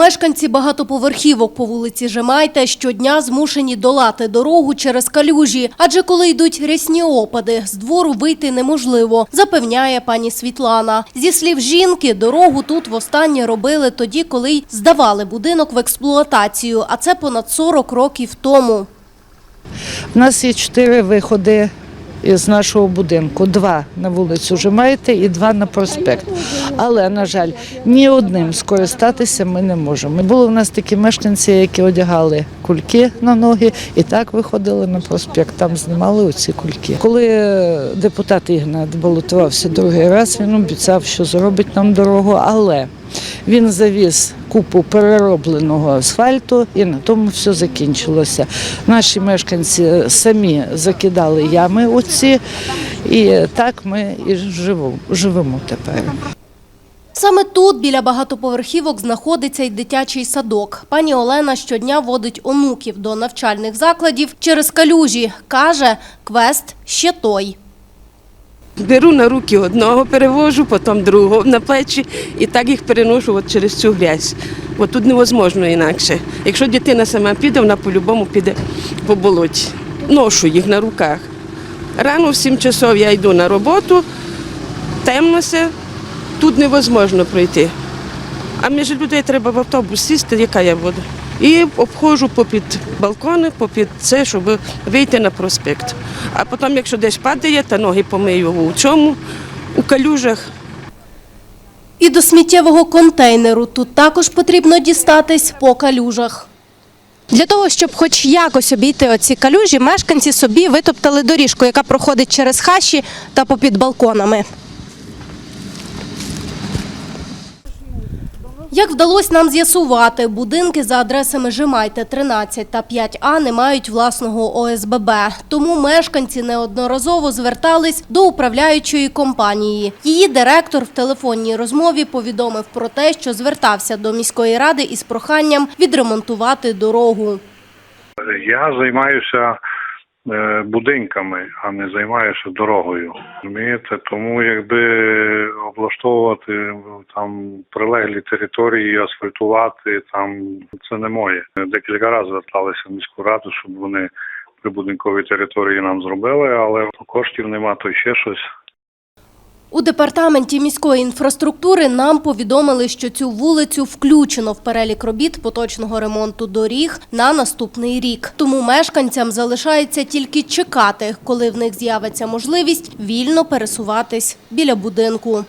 Мешканці багатоповерхівок по вулиці Жемайте щодня змушені долати дорогу через калюжі, адже коли йдуть рясні опади, з двору вийти неможливо, запевняє пані Світлана. Зі слів жінки, дорогу тут востаннє робили тоді, коли й здавали будинок в експлуатацію, а це понад 40 років тому. У нас є чотири виходи із нашого будинку: два на вулицю Жемайте і два на проспект. Але, на жаль, ні одним скористатися ми не можемо. Були в нас такі мешканці, які одягали кульки на ноги і так виходили на проспект. Там знімали оці кульки. Коли депутат Ігнат балотувався другий раз, він обіцяв, що зробить нам дорогу, але він завіз купу переробленого асфальту, і на тому все закінчилося. Наші мешканці самі закидали ями оці, і так ми і живемо тепер. Саме тут, біля багатоповерхівок, знаходиться й дитячий садок. Пані Олена щодня водить онуків до навчальних закладів через калюжі. Каже, квест ще той. Беру на руки одного, перевожу, потім другого на плечі і так їх переношу от через цю грязь. Бо тут невозможно інакше. Якщо дитина сама піде, вона по-любому піде по болоті. Ношу їх на руках. Рано в 7 часов я йду на роботу, темно все, тут невозможно пройти. А між людей треба в автобус сісти, яка я буду. І обходжу попід балкони, попід це, щоб вийти на проспект. А потім, якщо десь падає, та ноги помию у чому, у калюжах. І до сміттєвого контейнеру тут також потрібно дістатись по калюжах. Для того, щоб хоч якось обійти оці калюжі, мешканці собі витоптали доріжку, яка проходить через хащі та попід балконами. Як вдалося нам з'ясувати, будинки за адресами Жемайте 13 та 5А не мають власного ОСББ. Тому мешканці неодноразово звертались до управляючої компанії. Її директор в телефонній розмові повідомив про те, що звертався до міської ради із проханням відремонтувати дорогу. Я займаюся будинками, а не займаєшся дорогою. Розумієте? Тому якби облаштовувати там прилеглі території, асфальтувати там це не моє. Декілька разів зверталися в міську раду, щоб вони прибудинкові території нам зробили, але коштів нема, то ще щось. У департаменті міської інфраструктури нам повідомили, що цю вулицю включено в перелік робіт поточного ремонту доріг на наступний рік. Тому мешканцям залишається тільки чекати, коли в них з'явиться можливість вільно пересуватись біля будинку.